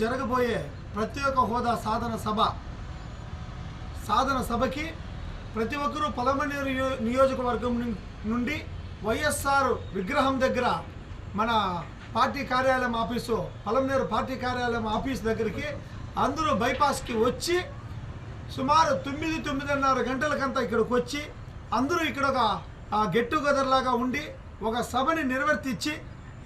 జరగబోయే ప్రత్యేక హోదా సాధన సభ. సాధన సభకి ప్రతి ఒక్కరూ పలమనేరు నియోజకవర్గం నుండి వైఎస్ఆర్ విగ్రహం దగ్గర మన పార్టీ కార్యాలయం ఆఫీసు పలమనేరు పార్టీ కార్యాలయం ఆఫీస్ దగ్గరికి అందరూ బైపాస్కి వచ్చి సుమారు తొమ్మిది తొమ్మిదిన్నర గంటలకంతా ఇక్కడికి వచ్చి అందరూ ఇక్కడ ఒక గెట్ టుగెదర్ లాగా ఉండి ఒక సభని నిర్వర్తించి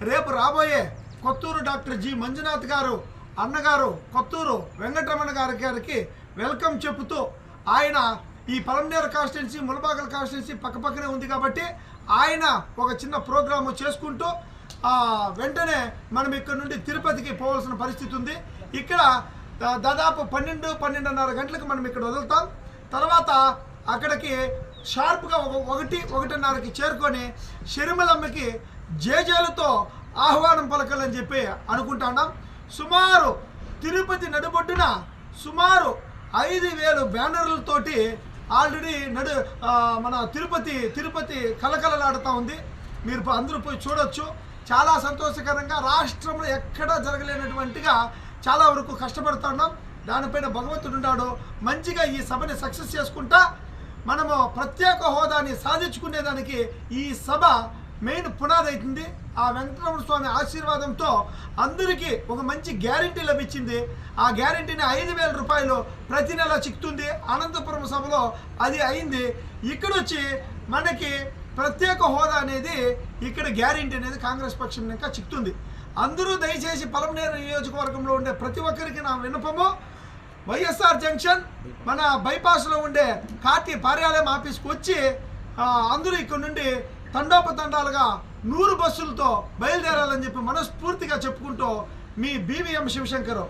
రేపు రాబోయే కొత్తూరు డాక్టర్ జి. మంజునాథ్ గారు అన్నగారు కొత్తూరు వెంకటరమణ గారి గారికి వెల్కమ్ చెబుతూ ఆయన ఈ పలంనేరు కాన్స్టిట్యున్సీ ములబాగల్ కాన్స్టిట్యున్సీ పక్కపక్కనే ఉంది కాబట్టి ఆయన ఒక చిన్న ప్రోగ్రాము చేసుకుంటూ వెంటనే మనం ఇక్కడ నుండి తిరుపతికి పోవాల్సిన పరిస్థితి ఉంది. ఇక్కడ దాదాపు పన్నెండు పన్నెండున్నర గంటలకు మనం ఇక్కడ వదులుతాం. తర్వాత అక్కడికి షార్ప్గా ఒక ఒకటి ఒకటిన్నరకి చేరుకొని షరిమలమ్మకి జేజేలతో ఆహ్వానం పలకాలని చెప్పి అనుకుంటున్నాం సుమారు తిరుపతి నడుబొడ్డున సుమారు ఐదు వేలు బ్యానర్లతోటి ఆల్రెడీ నడు మన తిరుపతి తిరుపతి కలకలలాడుతూ ఉంది. మీరు అందరూ పోయి చూడొచ్చు. చాలా సంతోషకరంగా రాష్ట్రంలో ఎక్కడా జరగలేనటువంటిగా చాలా వరకు కష్టపడుతున్నాం దానిపైన భగవంతుడు ఉన్నాడు. మంచిగా ఈ సభని సక్సెస్ చేసుకుంటా మనము ప్రత్యేక హోదాని సాధించుకునేదానికి ఈ సభ మెయిన్ పునాది అవుతుంది ఆ వెంకటరమణ స్వామి ఆశీర్వాదంతో అందరికీ ఒక మంచి గ్యారంటీ లభించింది. ఆ గ్యారంటీని ఐదు వేల రూపాయలు ప్రతి నెల చిక్తుంది అనంతపురం సభలో అది అయింది. ఇక్కడొచ్చి మనకి ప్రత్యేక హోదా అనేది ఇక్కడ గ్యారంటీ అనేది కాంగ్రెస్ పక్షం ఇంకా చిక్తుంది అందరూ దయచేసి పలమనేరు నియోజకవర్గంలో ఉండే ప్రతి ఒక్కరికి నా విన్నపము. వైఎస్ఆర్ జంక్షన్ మన బైపాస్లో ఉండే కార్టీ కార్యాలయం ఆఫీస్కి వచ్చి అందరూ ఇక్కడ నుండి తండోపతండాలుగా నూరు బస్సులతో బయలుదేరాలని చెప్పి మనస్ఫూర్తిగా చెప్పుకుంటూ మీ బీవీఎం శివశంకర్.